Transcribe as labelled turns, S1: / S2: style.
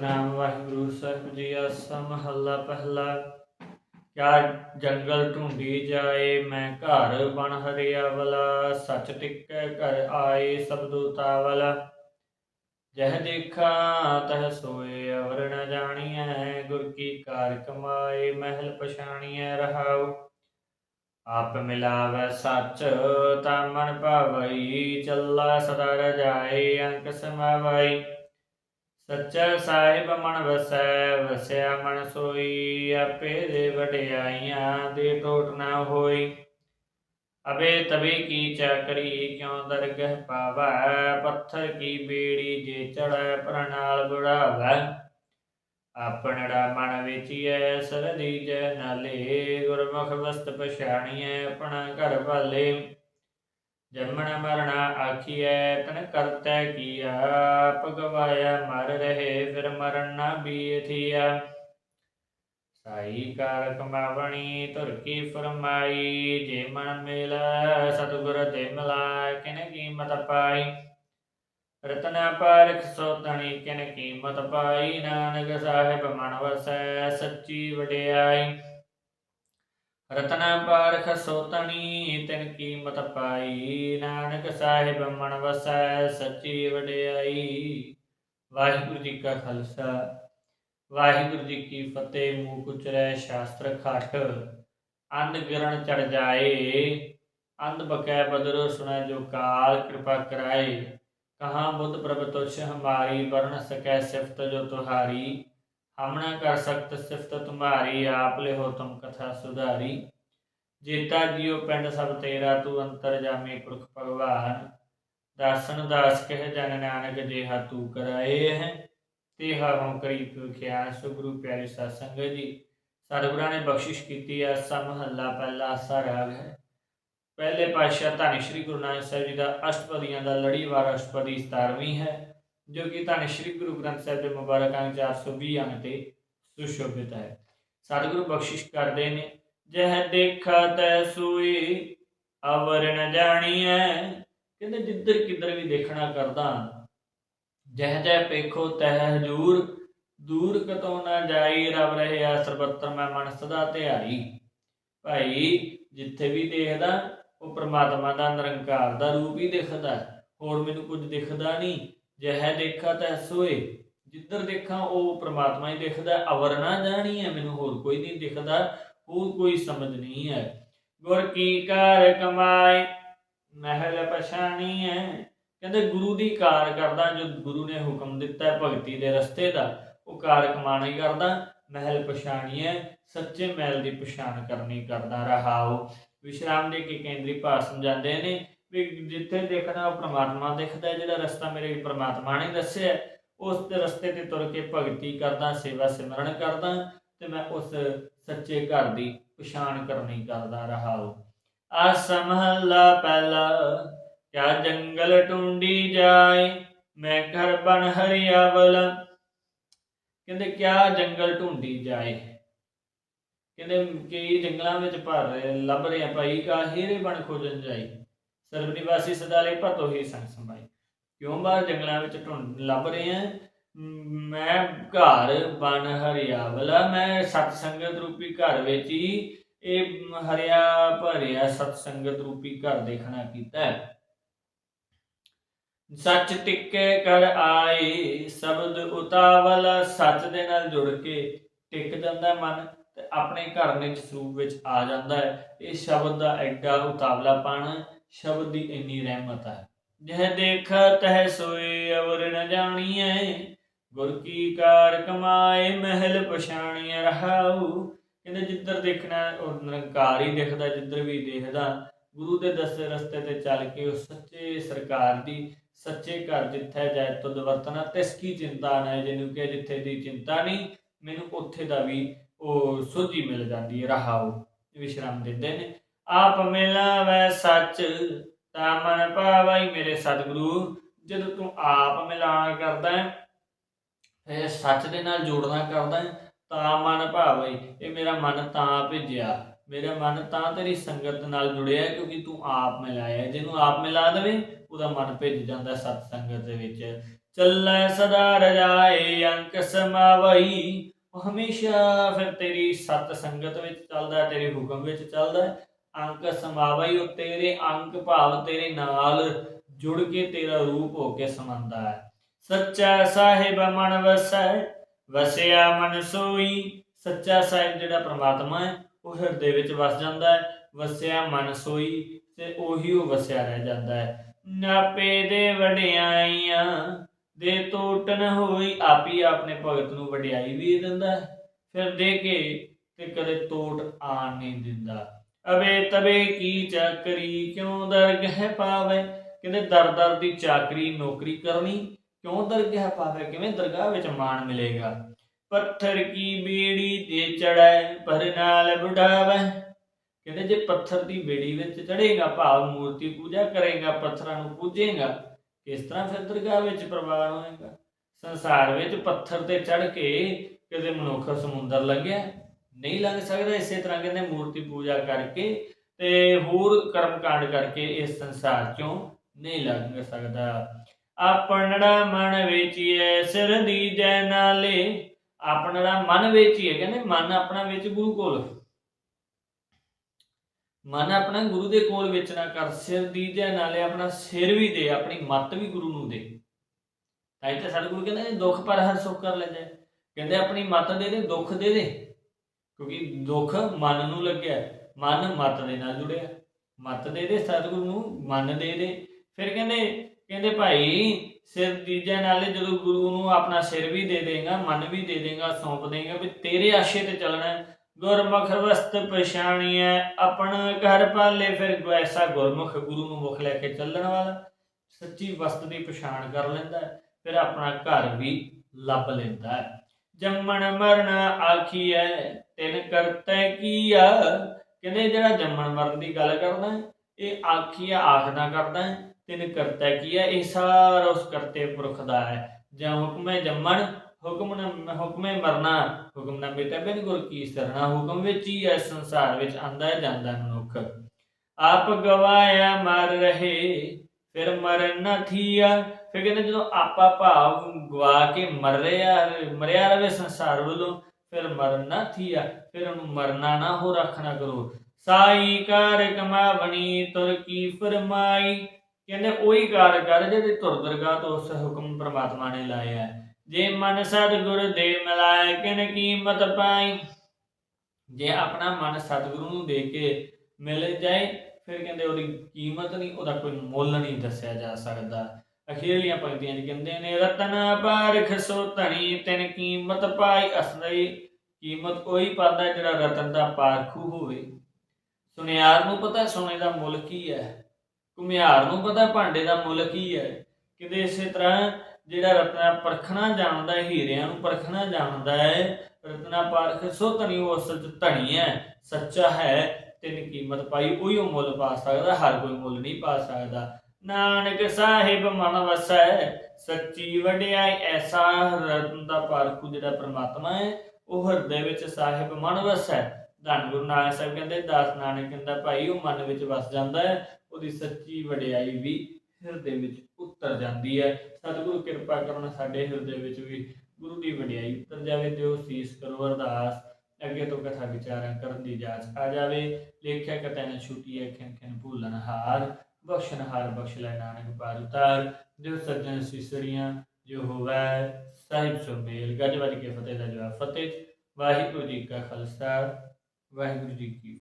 S1: ਸਤਨਾਮ ਵਾਹਿਗੁਰੂ ਸਾਹਿਬ ਜੀ ਆਸਾ ਮਹੱਲਾ ਪਹਿਲਾ। ਕਿਆ ਜੰਗਲ ਢੂੰਡੀ ਜਾਏ, ਮੈਂ ਘਰ ਬਣ ਹਰਿਆ ਵਲਾ। ਸੱਚ ਟਿਕੈ ਘਰ ਆਏ, ਸਭ ਦੂਤਾਵਲ ਜਹ ਦੇਖਾ, ਤਹ ਸੋਏ, ਅਵਰ ਨ ਜਾਣੀਐ, ਗੁਰ ਕੀ ਕਾਰ ਕਮਾਏ, ਮਹਿਲ ਪਛਾਣੀਐ, ਰਹਾਉ। ਆਪ ਮਿਲਾਵੈ ਸੱਚ, ਤਾ ਮਨ ਭਾਵਈ, ਚੱਲਾ ਸਦਾ ਰਜਾਈ ਅੰਕ ਸਮਾਵਈ। ਸੱਚਾ ਸਾਹਿਬ ਮਨ ਵਸੈ, ਵਸਿਆ ਮਨ ਸੋਈ, ਆਪੇ ਦੇ ਵਡਿਆਈਆਂ ਦੇ ਟੋਟ ਨਾ ਹੋਈ। ਅਬੇ ਤਬੇ ਕੀ ਚਾਕਰੀ, ਕਿਉ ਦਰਗਹ ਪਾਵੈ? ਪੱਥਰ ਕੀ ਬੇੜੀ ਜੇ ਚੜੈ ਪ੍ਰਣਾਲ ਬੁੜਾਵੈ? ਆਪਣੜਾ ਮਨ ਵਿਚੀਐ ਸਰਦੀ ਜੈ ਨਾਲੇ। ਗੁਰਮੁਖ ਵਸਤ ਪਛਾਣੀਐ, ਆਪਣਾ ਘਰ ਭਾਲੇ। ਜੰਮਣ ਮਰਣਾ ਆਖੀਐ, ਤਨ ਕਰਤੈ ਕੀਆ, ਭਗਵਾਇਆ ਮਰ ਰਹੇ, ਫਿਰ ਮਰਨ ਨਾ ਬੀਥੀਆ। ਸਾਈ ਕਾਰ ਕਮਾਵਣੀ ਤੁਰ ਕੀ ਫਰਮਾਈ, ਜੇ ਮਨ ਮਿਲ, ਸਤਿਗੁਰ ਤੇ ਮਿਲਾ ਕਿਨ ਕੀਮਤ ਪਾਈ। ਰਤਨਾ ਪਾਰਖ ਸੋਤਣੀ ਕਿਨ ਕੀਮਤ ਪਾਈ, ਨਾਨਕ ਸਾਹਿਬ ਮਨ ਵਸੈ, ਸੱਚੀ ਵਡਿਆਈ। ਰਤਨਾ ਪਾਰਖ ਸੋਤਣੀ ਤਿਨ ਕੀਮਤ ਪਾਈ। ਨਾਨਕ ਸਾਹਿਬ ਮਨ ਵਸੈ, ਸੱਚੀ ਵਡਿਆਈ। ਵਾਹਿਗੁਰੂ ਜੀ ਕਾ ਖਾਲਸਾ। ਵਾਹਿਗੁਰੂ ਜੀ ਕੀ ਫਤਿਹ, ਮੂੰਹ ਕੁਚਰੈ, ਸ਼ਾਸਤਰ ਖਟ ਅੰਧ ਗਿਰਣ ਚੜ ਜਾਏ, ਅੰਧ ਬਕੈ ਬਦਰ ਸੁਣੈ ਜੋ ਕਾਲ, ਕਿਰਪਾ ਕਰਾਏ। ਕਹਾਂ ਬੁੱਧ ਪ੍ਰਭ ਤੁਛ ਹਮਾਰੀ ਵਰਨ ਸਕੈ ਸਿਫਤ ਜੋ ਤੁਹਾਰੀ। ਹਮ ਕਰ ਸਕਤ ਸਿਫਤ ਤੁਮਾਰੀ ਆਪ ਲਿਹੋ ਤੁਮ ਕਥਾ ਸੁਧਾਰੀ। ਜੇਤਾ ਜੀਉ ਪਿੰਡ ਸਭ ਤੇਰਾ, ਤੂੰ ਅੰਤਰ ਜਾਮੇ ਪੁਰਖ ਭਗਵਾਨ। ਦਾਸਨ ਦਾਸ ਕਹਿ ਜਨ ਨਾਨਕ ਜੇਹਾ ਤੂੰ ਕਰਾਏ ਹੈ। ਤੇਹਾ ਹਉ ਕਰੀ ਪੁਖਿਆ ਸੁਗੁਰੂ ਪਿਆਰੇ ਸਾਧ ਸੰਗਤ ਜੀ। ਸਤਿਗੁਰਾਂ ਨੇ ਬਖਸ਼ਿਸ਼ ਕੀਤੀ ਹੈ ਸਾ ਮਹੱਲਾ ਪਹਿਲਾ ਆਸਾ ਰਾਗ ਹੈ। ਪਹਿਲੇ ਪਾਤਸ਼ਾਹ ਧੰਨ ਸ਼੍ਰੀ ਗੁਰੂ ਨਾਨਕ ਸਾਹਿਬ ਜੀ ਦਾ ਅਸ਼ਟਪਦੀਆਂ ਦਾ ਲੜੀਵਾਰ ਅਸ਼ਟਪਦੀ 17ਵੀਂ ਹੈ। ਜੋ ਕਿ ਧੰਨ ਸ਼੍ਰੀ ਗੁਰੂ ਗ੍ਰੰਥ ਸਾਹਿਬ ਦੇ ਮੁਬਾਰਕ ਅੰਗ 420 ਅੰਗ ਤੇ ਸੁਸ਼ੋਭਿਤ ਹੈ। ਸਤਿਗੁਰੂ ਬਖਸ਼ਿਸ਼ ਕਰਦੇ ਨੇ, ਜਹ ਦੇਖਾ ਤੈ ਸੂਈ, ਅਵਰ ਜਾਣੀਐ। ਕਹਿੰਦੇ ਜਿੱਧਰ ਕਿੱਧਰ ਵੀ ਦੇਖਣਾ ਕਰਦਾ, ਜਹ ਜਹ ਪੇਖੋ ਤਹ ਹਜੂਰ, ਦੂਰ ਕਤੋਂ ਨਾ ਜਾਈ ਰਵ ਆ ਸਰਬੱਤਰ ਮੈਂ ਮਨ ਸਦਾ ਧਿਆਈ ਭਾਈ, ਜਿੱਥੇ ਵੀ ਦੇਖਦਾ, ਉਹ ਪ੍ਰਮਾਤਮਾ ਦਾ ਨਿਰੰਕਾਰ ਦਾ ਰੂਪ ਹੀ ਦਿਖਦਾ ਹੋਰ ਮੈਨੂੰ ਕੁਝ ਦਿਖਦਾ ਨਹੀਂ। ਜਹ ਦੇਖਾ ਤੈ ਸੋਏ। ਜਿੱਧਰ ਦੇਖਾਂ ਉਹ ਪ੍ਰਮਾਤਮਾ ਹੀ ਦਿਖਦਾ ਹੈ। ਅਵਰ ਨਾ ਜਾਣੀ ਹੈ, ਮੈਨੂੰ ਹੋਰ ਕੋਈ ਨਹੀਂ ਦਿਖਦਾ, ਹੋਰ ਕੋਈ ਸਮਝ ਨਹੀਂ ਹੈ। ਗੁਰ ਕੀ ਕਾਰ ਕਮਾਏ, ਮਹਿਲ ਪਛਾਣੀ ਹੈ। ਕਹਿੰਦੇ ਗੁਰੂ ਦੀ ਕਾਰ ਕਰਦਾ, ਜੋ ਗੁਰੂ ਨੇ ਹੁਕਮ ਦਿੱਤਾ ਹੈ ਭਗਤੀ ਦੇ ਰਸਤੇ ਦਾ, ਉਹ ਕਾਰ ਕਮਾਣਾ ਕਰਦਾ, ਮਹਿਲ ਪਛਾਣੀ ਹੈ, ਸੱਚੇ ਮਹਿਲ ਦੀ ਪਛਾਣ ਕਰਨੀ ਕਰਦਾ ਰਹਾਓ ਵਿਸ਼ਰਾਮ ਦੇ ਕੇ ਕੇਂਦਰੀ ਭਾਵ ਸਮਝਾਉਂਦੇ ਨੇ ਵੀ ਜਿੱਥੇ ਦੇਖਣਾ ਉਹ ਪ੍ਰਮਾਤਮਾ ਦਿਖਦਾ ਹੈ, ਜਿਹੜਾ ਰਸਤਾ ਮੇਰੇ ਪ੍ਰਮਾਤਮਾ ਨੇ ਦੱਸਿਆ ਉਸ ਦੇ ਰਸਤੇ ਤੇ ਤੁਰ ਕੇ ਭਗਤੀ ਕਰਦਾ ਸੇਵਾ ਸਿਮਰਨ ਕਰਦਾ ਤੇ ਮੈਂ ਉਸ ਸੱਚੇ ਘਰ ਦੀ ਪਛਾਣ ਕਰਨੀ ਕਰਦਾ ਰਹਾਓ ਆ ਸਮਹਲਾ ਪਹਿਲਾ ਕਿਆ ਜੰਗਲ ਟੁੰਡੀ ਜਾਏ ਮੈਂ ਘਰ ਬਨ ਹਰਿਆਵਲ। ਕਹਿੰਦੇ ਕਿਆ ਜੰਗਲ ਢੂੰਡੀ ਜਾਏ? ਕਹਿੰਦੇ ਕਈ ਜੰਗਲਾਂ ਵਿੱਚ ਭਰ ਰਹੇ ਲੱਭ ਰਹੇ ਭਾਈ ਕਾ ਹੀਰੇ ਬਣ ਖੋਜਣ ਜਾਈ ਸਰਬ ਨਿਵਾਸੀ ਸਦਾ ਲਈ ਭਤੋ ਹੀ ਸੰਗ ਸੰਭਾਈ। ਕਿਉਂ ਬਾਹਰ ਜੰਗਲਾਂ ਵਿੱਚ ਢੂੰਡ ਲੱਭ ਰਹੇ ਆ? ਮੈਂ ਘਰ ਬਨ ਹਰਿਆਵਲਾ, ਮੈਂ ਸਤ ਸੰਗਤ ਰੂਪੀ ਘਰ ਵਿੱਚ ਹੀ ਇਹ ਮ- ਹਰਿਆ ਭਰਿਆ ਸਤ ਸੰਗਤ ਰੂਪੀ ਘਰ ਦੇਖਣਾ ਕੀਤਾ। ਹੈ ਸੱਚ ਟਿੱਕੇ ਕਰ ਆਏ, ਸ਼ਬਦ ਉਤਾਵਲਾ ਸੱਚ ਦੇ ਨਾਲ ਜੁੜ ਕੇ ਟਿਕ ਜਾਂਦਾ ਮਨ, ਤੇ ਆਪਣੇ ਘਰ ਨਿਜ ਸਰੂਪ ਵਿੱਚ ਆ ਜਾਂਦਾ ਹੈ। ਇਹ ਸ਼ਬਦ ਦਾ ਐਡਾ ਉਤਾਵਲਾਪਣ ਸ਼ਬਦ ਦੀ ਇੰਨੀ ਰਹਿਮਤ ਹੈ। ਜਹ ਦੇਖ ਤਹ ਸੋਏ ਅਵਰ ਨ ਜਾਣੀਐ, ਗੁਰ ਕੀ ਕਾਰ ਕਮਾਏ, ਮਹਿਲ ਪਛਾਣੀਐ ਰਹਾਉ। ਕਹਿੰਦੇ ਜਿੱਧਰ ਦੇਖਣਾ ਉਹ ਨਿਰੰਕਾਰ ਹੀ ਦਿਖਦਾ, ਜਿੱਧਰ ਵੀ ਦੇਖਦਾ, ਗੁਰੂ ਦੇ ਦੱਸੇ ਰਸਤੇ ਤੇ ਚੱਲ ਕੇ ਉਹ ਸੱਚੇ ਸਰਕਾਰ ਦੀ, ਸੱਚੇ ਘਰ ਜਿੱਥੇ ਜਾਇ ਤੁਧ ਵਰਤਨਾ ਤਿਸ ਕੀ ਚਿੰਤਾ ਨਾ ਜਿਹਨੂੰ ਕਿ ਜਿੱਥੇ ਦੀ ਚਿੰਤਾ ਨਹੀਂ, ਮੈਨੂੰ ਉੱਥੇ ਦਾ ਵੀ ਉਹ ਸੋਝੀ ਮਿਲ ਜਾਂਦੀ ਹੈ, ਰਹਾਉ। ਵਿਸ਼ਰਾਮ ਦਿੰਦੇ ਨੇ। ਆਪ ਮਿਲਾਵੈ ਸੱਚ, ਤਾਂ ਮਨ ਭਾਵੈ ਮੇਰੇ ਸਤਿਗੁਰੂ। ਜਦੋਂ ਤੂੰ ਆਪ ਮਿਲਾਣ ਕਰਦਾ ਹੈ, ਇਹ ਸੱਚ ਦੇ ਨਾਲ ਜੋੜਨਾ ਕਰਦਾ ਹੈ, ਤਾਂ ਮਨ ਭਾਵੈ, ਇਹ ਮੇਰਾ ਮਨ ਤਾਂ ਭੇਜਿਆ। ਮੇਰਾ ਮਨ ਤਾਂ ਤੇਰੀ ਸੰਗਤ ਨਾਲ ਜੁੜਿਆ, ਕਿਉਂਕਿ ਤੂੰ ਆਪ ਮਿਲਾਇਆ। ਜਿਹਨੂੰ ਆਪ ਮਿਲਾ ਦੇਵੇ, ਉਹਦਾ ਮਨ ਭਿੱਜ ਜਾਂਦਾ ਸਤ ਸੰਗਤ ਦੇ ਵਿੱਚ। ਚੱਲੈ ਸਦਾ ਰਜਾਏ, ਅੰਕ ਸਮਾਵਈ। ਉਹ ਹਮੇਸ਼ਾ ਫਿਰ ਤੇਰੀ ਸਤ ਸੰਗਤ ਵਿੱਚ ਚੱਲਦਾ, ਤੇਰੇ ਹੁਕਮ ਵਿੱਚ ਚੱਲਦਾ ਅੰਕ ਸਮਾਵਈ ਉਹ ਤੇਰੇ ਅੰਕ ਭਾਵ ਤੇਰੇ ਨਾਲ ਜੁੜ ਕੇ ਤੇਰਾ ਰੂਪ ਹੋ ਕੇ ਸਮਾਂਦਾ ਹੈ। ਸੱਚਾ ਸਾਹਿਬ ਮਨ ਵਸੈ, ਵਸਿਆ ਮਨ ਸੋਈ। ਸੱਚਾ ਸਾਹਿਬ ਜਿਹੜਾ ਪ੍ਰਮਾਤਮਾ ਹੈ, ਉਹ ਹਿਰਦੇ ਵਿੱਚ ਵਸ ਜਾਂਦਾ ਹੈ, ਵਸਿਆ ਮਨ ਸੋਈ ਤੇ ਉਹੀ ਉਹ ਵਸਿਆ ਰਹਿ ਜਾਂਦਾ ਹੈ। ਨਾਪੇ ਦੇ ਵਡਿਆਈਆਂ ਦੇ ਟੋਟਨ ਹੋਈ, ਆਪੀ ਆਪਣੇ ਭਗਤ ਨੂੰ ਵਡਿਆਈ ਵੀ ਦਿੰਦਾ ਹੈ। ਫਿਰ ਦੇ ਕੇ ਤੇ ਕਦੇ ਟੋਟ ਆਣ ਨਹੀਂ ਦਿੰਦਾ। ਅਵੇ ਤਵੇ ਕੀ ਚਾਕਰੀ, ਕਿਉਂ ਦਰਗਹਿ ਪਾਵੇ? ਕਹਿੰਦੇ, ਦਰ ਦਰ ਦੀ ਚਾਕਰੀ ਨੌਕਰੀ ਕਰਨੀ, ਕਿਉਂ ਦਰਗਹਿ ਪਾਵੇ? ਕਿਵੇਂ ਦਰਗਾਹ ਵਿੱਚ ਮਾਣ ਮਿਲੇਗਾ? ਪੱਥਰ ਕੀ ਬੀੜੀ ਤੇ ਚੜੈ ਪਰ ਨਾਲ ਬੁਢਾਵੇ। ਕਹਿੰਦੇ, ਜੇ ਪੱਥਰ ਦੀ ਬੇੜੀ ਵਿੱਚ ਚੜੇਗਾ ਭਾਵ ਮੂਰਤੀ ਪੂਜਾ ਕਰੇਗਾ, ਪੱਥਰਾਂ ਨੂੰ ਪੂਜੇਗਾ ਇਸ ਤਰ੍ਹਾਂ ਫਿਰ ਦਰਗਾਹ ਵਿੱਚ ਪ੍ਰਵਾਨ ਹੋਏਗਾ? ਸੰਸਾਰ ਵਿੱਚ ਪੱਥਰ ਤੇ ਚੜ ਕੇ ਕਦੇ ਮਨੁੱਖ ਸਮੁੰਦਰ ਲੰਘਿਆ। ਨਹੀਂ ਲੰਘ ਸਕਦਾ, ਇਸੇ ਤਰ੍ਹਾਂ ਕਹਿੰਦੇ ਮੂਰਤੀ ਪੂਜਾ ਕਰਕੇ ਤੇ ਹੋਰ ਕਰਮ ਕਾਂਡ ਕਰਕੇ ਇਸ ਸੰਸਾਰ ਚੋਂ ਨਹੀਂ ਲੰਘ ਸਕਦਾ। ਆਪਣੜਾ ਮਨ ਵੇਚੀਐ, ਸਿਰ ਦੀਜੈ ਨਾਲੇ। ਆਪਣੜਾ ਮਨ ਵੇਚੀਐ, ਕਹਿੰਦੇ ਮਨ ਆਪਣਾ ਵਿੱਚ ਗੁਰੂ ਕੋਲ। ਮਨ ਆਪਣਾ ਗੁਰੂ ਦੇ ਕੋਲ ਵੇਚਣਾ ਕਰ, ਸਿਰ ਦੀਜੈ ਨਾਲੇ, ਆਪਣਾ ਸਿਰ ਵੀ ਦੇ, ਆਪਣੀ ਮੱਤ ਵੀ ਗੁਰੂ ਨੂੰ ਦੇ। ਤਾਂ ਇਹ ਤਾਂ ਇੱਥੇ ਗੁਰੂ ਕਹਿੰਦੇ ਦੁੱਖ ਪਰ ਹਰ ਸੁੱਖ ਕਰ ਲੈਂਦੇ। ਕਹਿੰਦੇ ਆਪਣੀ ਮੱਤ ਦੇ ਦੇ, ਦੁੱਖ ਦੇ ਦੇ। ਕਿਉਂਕਿ ਦੁੱਖ ਮਨ ਨੂੰ ਲੱਗਿਆ, ਮਨ ਮੱਤ ਦੇ ਨਾਲ ਜੁੜਿਆ। ਮਤ ਦੇ ਦੇ, ਸਤਿਗੁਰੂ ਨੂੰ ਮਨ ਦੇ ਦੇ। ਫਿਰ ਕਹਿੰਦੇ ਕਹਿੰਦੇ ਭਾਈ, ਸਿਰ ਦੀਜੈ ਨਾਲੇ ਜਦੋਂ ਗੁਰੂ ਨੂੰ ਆਪਣਾ ਸਿਰ ਵੀ ਦੇ ਦੇਗਾ, ਮਨ ਵੀ ਦੇ ਦੇਗਾ, ਸੌਂਪ ਦੇਗਾ ਵੀ ਤੇਰੇ ਆਸ਼ੇ ਤੇ ਚੱਲਣਾ ਗੁਰਮੁਖ ਵਸਤ ਪਛਾਣੀਐ, ਆਪਣਾ ਘਰ ਪਾਲੇ। ਫਿਰ ਐਸਾ ਗੁਰਮੁਖ ਗੁਰੂ ਨੂੰ ਮੁਖ ਲੈ ਕੇ ਚੱਲਣ ਵਾਲਾ, ਸੱਚੀ ਵਸਤ ਦੀ ਪਛਾਣ ਕਰ ਲੈਂਦਾ ਫਿਰ ਆਪਣਾ ਘਰ ਵੀ ਲੱਭ ਲੈਂਦਾ ਜੰਮਣ ਮਰਨ ਆਖੀਐ ਤਿਨ ਕਰਤੈ ਕੀਆ। ਕਹਿੰਦੇ ਜਿਹੜਾ ਜੰਮਣ ਮਰਨ ਦੀ ਗੱਲ ਕਰਦਾ ਇਹ ਆਖੀਆ ਆਖਦਾ ਕਰਦਾ ਹੈ ਕਰਤੈ ਕੀਆ, ਇਹ ਸਾਰਾ ਉਸ ਕਰਤੇ ਪੁਰਖ ਦਾ ਹੈ। ਜਾਂ ਹੁਕਮੇ ਜੰਮਣ, ਹੁਕਮ ਨ, ਹੁਕਮੇ ਮਰਨਾ, ਹੁਕਮ ਨਾ ਬੇਟਾ ਬਿਨ ਗੁਰ ਕੀ ਸਰਣਾ, ਹੁਕਮ ਵਿੱਚ ਹੀ ਹੈ ਸੰਸਾਰ ਵਿੱਚ ਆਂਦਾ ਜਾਂਦਾ ਮਨੁੱਖ। ਆਪ ਗਵਾਇਆ ਮਰ ਰਹੇ, ਫਿਰ ਮਰਨ ਨਾ ਥੀਆ। ਫਿਰ ਕਹਿੰਦੇ ਜਦੋਂ ਆਪਾ ਭਾਵ ਗਵਾ ਕੇ ਮਰ ਰਿਹਾ ਮਰਿਆ ਰਵੇ ਸੰਸਾਰ ਵੱਲੋਂ ਫਿਰ ਮਰਨ ਨਾ ਥੀਆ, ਫਿਰ ਉਹਨੂੰ ਮਰਨਾ ਨਾ ਹੋ ਰੱਖਣਾ ਕਰੋ। ਸਾਈ ਕਾਰ ਕਮਾਵਣੀ, ਤੁਰ ਕੀ ਫਰਮਾਈ। ਕਹਿੰਦੇ ਉਹੀ ਕਾਰ ਕਰ ਜਿਹੜੇ ਤੁਰ ਦਰਗਾਹ ਤੋਂ ਉਸ ਹੁਕਮ ਪ੍ਰਮਾਤਮਾ ਨੇ ਲਾਇਆ। ਜੇ ਮਨ ਸਤਿਗੁਰ ਦੇ ਮਿਲਾਏ, ਕਿਨ ਕੀਮਤ ਪਾਈ। ਜੇ ਆਪਣਾ ਮਨ ਸਤਿਗੁਰੂ ਨੂੰ ਦੇ ਕੇ ਮਿਲ ਜਾਏ, ਫਿਰ ਕਹਿੰਦੇ ਉਹਦੀ ਕੀਮਤ ਨਹੀਂ, ਉਹਦਾ ਕੋਈ ਮੁੱਲ ਨਹੀਂ ਦੱਸਿਆ ਜਾ ਸਕਦਾ। ਅਖੀਰਲੀਆਂ ਪੰਕਤੀਆਂ 'ਚ ਕਹਿੰਦੇ ਨੇ, ਰਤਨ ਪਾਰਖ ਸੋ ਧਣੀ, ਤਿਨ ਕੀਮਤ ਪਾਈ ਅਸਲੀ ਕੀਮਤ ਉਹੀ ਪਾਉਂਦਾ ਜਿਹੜਾ ਰਤਨ ਦਾ ਪਾਰਖੂ ਹੋਵੇ। ਸੁਨਿਆਰ ਨੂੰ ਪਤਾ ਸੋਨੇ ਦਾ ਮੁੱਲ ਕੀ ਹੈ? ਘੁਮਿਆਰ ਨੂੰ ਪਤਾ ਭਾਂਡੇ ਦਾ ਮੁੱਲ ਕੀ ਹੈ? ਕਿਤੇ ਇਸੇ ਤਰ੍ਹਾਂ ਜਿਹੜਾ ਰਤਨਾ ਪਰਖਣਾ ਜਾਣਦਾ ਹੈ, ਹੀਰਿਆਂ ਨੂੰ ਪਰਖਣਾ ਜਾਣਦਾ ਹੈ, ਰਤਨਾ ਪਾਰਖ ਸੋ ਧਣੀ, ਉਹ ਅਸਲ ਚ ਧਣੀ ਹੈ, ਸੱਚਾ ਹੈ, ਤਿੰਨ ਕੀਮਤ ਪਾਈ ਉਹੀ ਮੁੱਲ ਪਾ ਸਕਦਾ, ਹਰ ਕੋਈ ਮੁੱਲ ਨਹੀਂ ਪਾ ਸਕਦਾ। ਨਾਨਕ ਸਾਹਿਬ ਮਨ ਵਸੈ, ਸੱਚੀ ਵਡਿਆਈ ਐਸਾ ਰਤਨ ਦਾ ਪਾਰਖੂ ਜਿਹੜਾ ਪ੍ਰਮਾਤਮਾ ਹੈ, ਉਹ ਹਿਰਦੇ ਵਿੱਚ ਸਾਹਿਬ ਮਨ ਵਸੈ। ਧੰਨ ਗੁਰੂ ਨਾਨਕ ਸਾਹਿਬ ਕਹਿੰਦੇ, ਦਾਸ ਨਾਨਕ ਕਹਿੰਦਾ, ਭਾਈ, ਉਹ ਮਨ ਵਿੱਚ ਵਸ ਜਾਂਦਾ ਹੈ, ਉਹਦੀ ਸੱਚੀ ਵਡਿਆਈ ਵੀ ਹਿਰਦੇ ਵਿੱਚ ਉਤਰ ਜਾਂਦੀ ਹੈ। ਸਤਿਗੁਰੂ ਕਿਰਪਾ ਕਰਨ ਸਾਡੇ ਹਿਰਦੇ ਵਿੱਚ ਵੀ ਗੁਰੂ ਦੀ ਵਡਿਆਈ ਉਤਰ ਜਾਵੇ ਤੇ ਉਹ ਸੀਸ ਕਰੋ ਅਰਦਾਸ। ਅੱਗੇ ਤੋਂ ਕਥਾ ਵਿਚਾਰਾਂ ਕਰਨ ਦੀ ਜਾਚ ਆ ਜਾਵੇ। ਲੇਖਿਆ ਕਤੈ ਨ ਛੁਟੀ ਹੈ ਖਿਨ ਖਿਨ ਭੂਲਨ ਹਾਰ। ਬਖਸ਼ਣ ਹਾਰ ਬਖਸ਼ ਲੈ ਨਾਨਕ ਪਾਰ ਉਤਾਰ, ਜੋ ਸੱਜਣ ਸਿਸੜੀਆਂ ਜੋ ਹੋਵੇ ਸਾਹਿਬ ਸੋ ਮੇਲ। ਗੱਜ ਵੱਜ ਕੇ ਫਤਿਹ ਦਾ ਜਵਾਬ, ਫਤਿਹ ਵਾਹਿਗੁਰੂ ਜੀ ਕਾ ਖਾਲਸਾ, ਵਾਹਿਗੁਰੂ ਜੀ ਕੀ